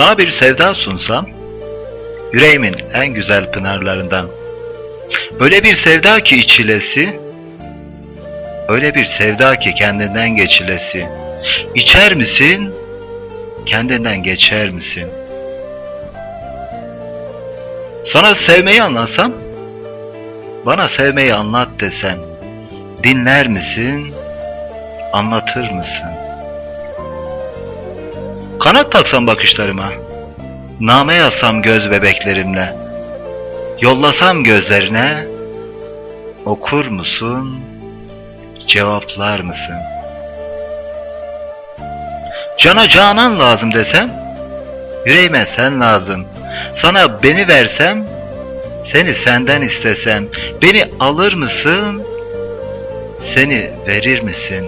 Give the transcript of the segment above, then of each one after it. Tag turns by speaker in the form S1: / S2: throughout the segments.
S1: Sana bir sevda sunsam, yüreğimin en güzel pınarlarından. Öyle bir sevda ki içilesi, öyle bir sevda ki kendinden geçilesi. İçer misin, kendinden geçer misin? Sana sevmeyi anlatsam, bana sevmeyi anlat desem, dinler misin, anlatır mısın? Kanat taksam bakışlarıma, name yazsam göz bebeklerimle, yollasam gözlerine, okur musun, cevaplar mısın? Cana canan lazım desem, yüreğime sen lazım. Sana beni versem, seni senden istesem, beni alır mısın, seni verir misin?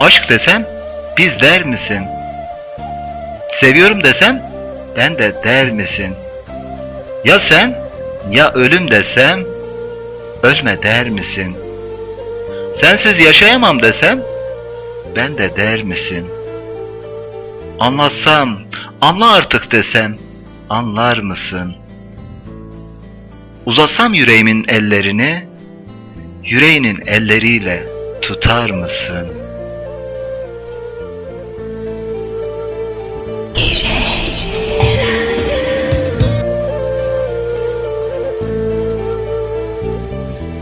S1: Aşk desem, biz der misin? Seviyorum desem, ben de der misin? Ya sen, ya ölüm desem, ölme der misin? Sensiz yaşayamam desem, ben de der misin? Anlatsam, anla artık desem, anlar mısın? Uzatsam yüreğimin ellerini, yüreğinin elleriyle tutar mısın?
S2: Asia.